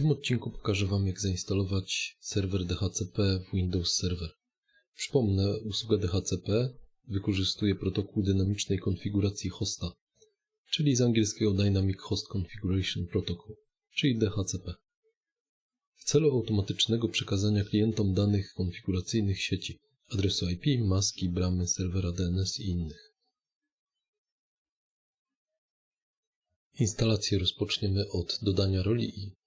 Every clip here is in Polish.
tym odcinku pokażę Wam, jak zainstalować serwer DHCP w Windows Server. Przypomnę, usługa DHCP wykorzystuje protokół dynamicznej konfiguracji hosta, czyli z angielskiego Dynamic Host Configuration Protocol, czyli DHCP. W celu automatycznego przekazania klientom danych konfiguracyjnych sieci, adresu IP, maski, bramy, serwera DNS i innych. Instalację rozpoczniemy od dodania roli i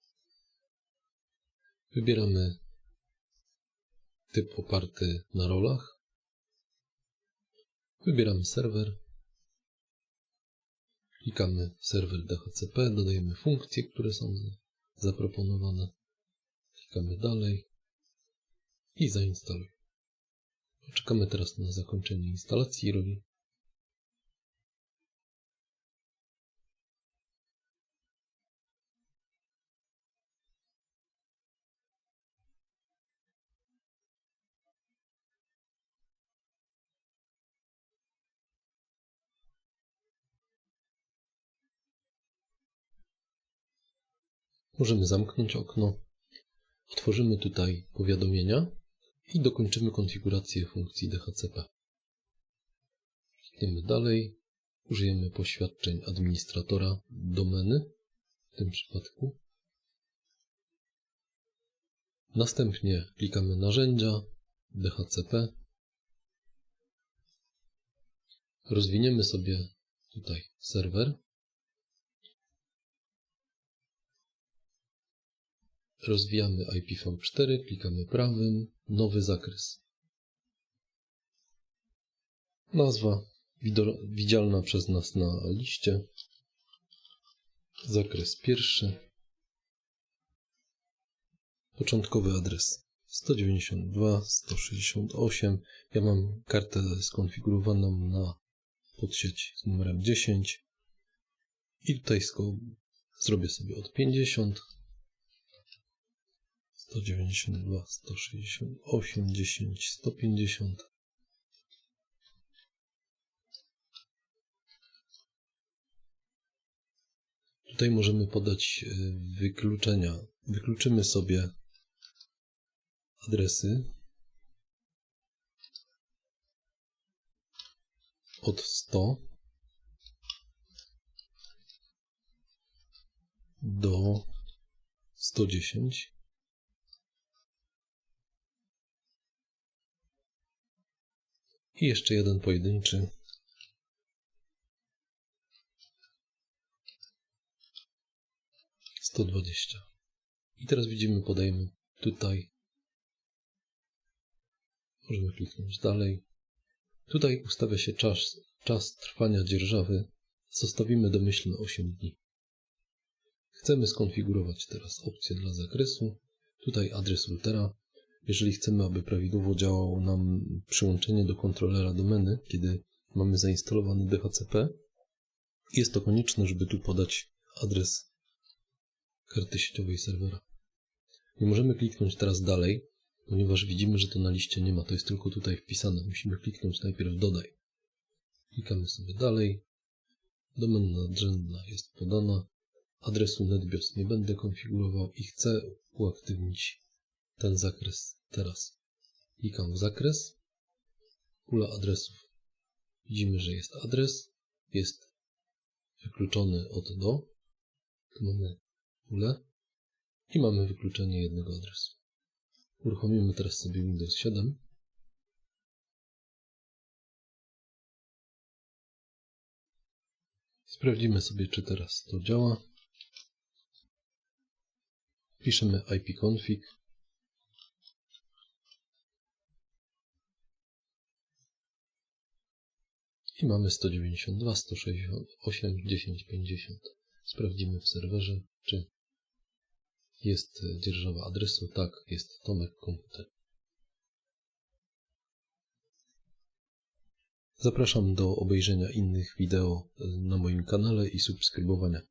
wybieramy typ oparty na rolach. Wybieramy serwer. Klikamy serwer DHCP, dodajemy funkcje, które są zaproponowane. Klikamy dalej i zainstaluj. Poczekamy teraz na zakończenie instalacji roli. Możemy zamknąć okno. Otworzymy tutaj powiadomienia i dokończymy konfigurację funkcji DHCP. Klikniemy dalej. Użyjemy poświadczeń administratora domeny w tym przypadku. Następnie klikamy narzędzia DHCP. Rozwiniemy sobie tutaj serwer. Rozwijamy IPv4, klikamy prawym, nowy zakres. Nazwa widzialna przez nas na liście. Zakres pierwszy. Początkowy adres 192.168. Ja mam kartę skonfigurowaną na podsieć z numerem 10. I tutaj zrobię sobie od 50 192, 168, 10, 150. Tutaj możemy podać e, wykluczenia. Wykluczymy sobie adresy od 100 do 110 I jeszcze jeden pojedynczy. Sto dwadzieścia. I teraz widzimy, podajemy tutaj. Możemy kliknąć dalej. Tutaj ustawia się czas, czas trwania dzierżawy. Zostawimy domyślne 8 dni. Chcemy skonfigurować teraz opcję dla zakresu. Tutaj adres routera. Jeżeli chcemy, aby prawidłowo działało nam przyłączenie do kontrolera domeny, kiedy mamy zainstalowany DHCP, jest to konieczne, żeby tu podać adres karty sieciowej serwera. Nie możemy kliknąć teraz dalej, ponieważ widzimy, że to na liście nie ma. To jest tylko tutaj wpisane. Musimy kliknąć najpierw dodaj. Klikamy sobie dalej. Domena nadrzędna jest podana. Adresu NetBIOS nie będę konfigurował i chcę uaktywnić ten zakres teraz. Klikam w zakres, pula adresów. Widzimy, że jest adres, jest wykluczony od do. Tu mamy pulę i mamy wykluczenie jednego adresu. Uruchomimy teraz sobie Windows 7. Sprawdzimy sobie, czy teraz to działa. Piszemy ipconfig I mamy 192, 168, 10, 50. Sprawdzimy w serwerze, czy jest dzierżawa adresu. Tak, jest Tomek Komputer. Zapraszam do obejrzenia innych wideo na moim kanale i subskrybowania.